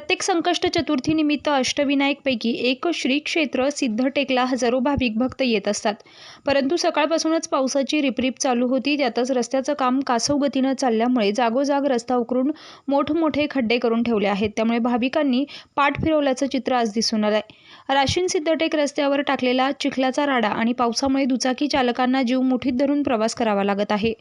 प्रत्येक संकष्ट चतुर्थीनिमित्त अष्टविनायकपैकी एक श्री क्षेत्र सिद्धटेकला हजारो भाविक भक्त येत असतात. परंतु सकाळपासूनच पावसाची रिपरिप चालू होती. त्यातच रस्त्याचं काम कासव गतीनं चालल्यामुळे जागोजाग रस्ता उकरून मोठमोठे खड्डे करून ठेवले आहेत. त्यामुळे भाविकांनी पाठ फिरवल्याचं चित्र आज दिसून आलं आहे राशीन सिद्धटेक रस्त्यावर टाकलेला चिखलाचा राडा आणि पावसामुळे दुचाकी चालकांना जीव मुठीत धरून प्रवास करावा लागत आहे.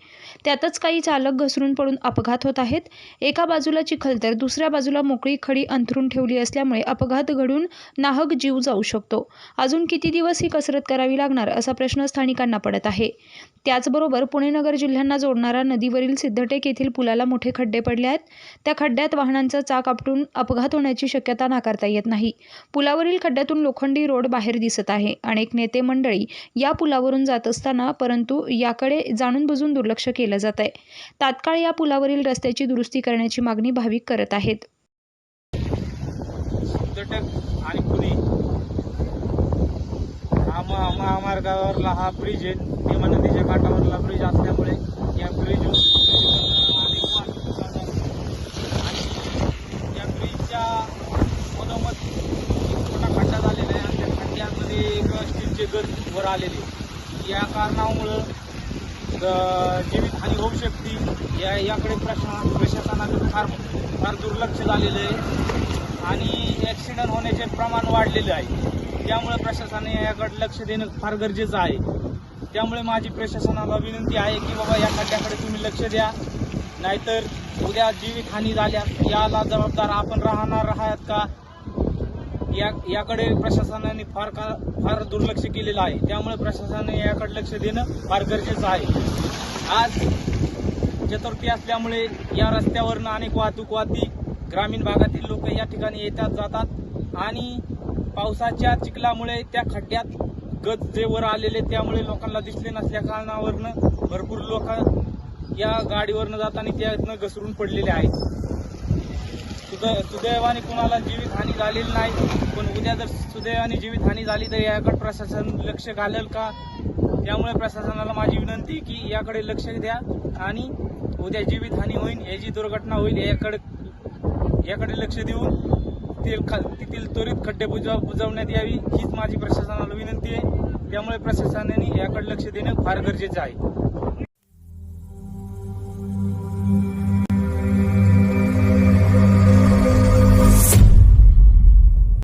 त्यातच काही चालक घसरून पडून अपघात होत आहेत. एका बाजूला चिखल तर दुसऱ्या बाजूला मोकळी खडी अंथरून ठेवली असल्यामुळे अपघात घडून नाहक जीव जाऊ शकतो. अजून किती दिवस ही कसरत करावी लागणार असा प्रश्न स्थानिकांना पडत आहे. त्याचबरोबर पुणे नगर जिल्ह्यांना जोडणारा नदीवरील सिद्धटेक येथील पुलाला मोठे खड्डे पडले आहेत. त्या खड्ड्यात वाहनांचा चाक आपटून अपघात होण्याची शक्यता नाकारता येत नाही. पुलावरील खड्ड्यातून लोखंडी रोड बाहेर दिसत आहे. अनेक नेते मंडळी या पुलावरून जात असताना परंतु याकडे जाणून बुजून दुर्लक्ष केलं जात आहे तात्काळ या पुलावरील रस्त्याची दुरुस्ती करण्याची मागणी भाविक करत आहेत. सिद्धटेक आणि पुणे हा महा- महामार्गावरला हा ब्रिज आहे. भीमा नदीच्या काठावरला ब्रिज असल्यामुळे या ब्रिज आणि या ब्रिजच्या मधोमध एक मोठा खड्डा झालेला आहे. आणि त्या खड्ड्यामध्ये एक स्टीलचे गज वर आलेले या कारणामुळं ग- जीवितहानी होऊ शकते. या याकडे प्रशासन प्रशासनाकडे फार फार दुर्लक्ष झालेलं आहे. आणि होण्याचे प्रमाण वाढलेले आहे. त्यामुळे प्रशासनाने याकडे लक्ष देणं फार गरजेचं आहे. त्यामुळे माझी प्रशासनाला विनंती आहे की बाबा या खड्ड्याकडे तुम्ही लक्ष द्या. नाहीतर उद्या जीवितहानी झाल्या याला जबाबदार आपण राहणार आहात का? या याकडे प्रशासनाने फार का फार दुर्लक्ष केलेलं आहे. त्यामुळे प्रशासनाने याकडे लक्ष देणं फार गरजेचं आहे. आज चतुर्थी असल्यामुळे या रस्त्यावरनं अनेक वाहतूक वाहती. ग्रामीण भागातील लोक या ठिकाणी येतात जातात. आणि पावसाच्या चिखलामुळे त्या खड्ड्यात गज जे वर आलेले त्यामुळे लोकांना दिसले नसल्या कारणावरनं भरपूर लोक या गाडीवरनं जाताना त्यातनं घसरून पडलेले आहेत. सुदै सुदैवाने कुणाला जीवितहानी झालेली नाही पण उद्या जर सुदैवाने जीवितहानी झाली तर याकडे प्रशासन लक्ष घालेल का? त्यामुळे प्रशासनाला माझी विनंती की याकडे लक्ष द्या आणि उद्या जीवितहानी होईल याची दुर्घटना होईल याकडे याकडे लक्ष देऊन तेल खा तेथील त्वरित खड्डे बुजव बुजवण्यात यावी हीच माझी प्रशासनाला विनंती आहे. त्यामुळे प्रशासनाने याकडे लक्ष देणं फार गरजेचं आहे.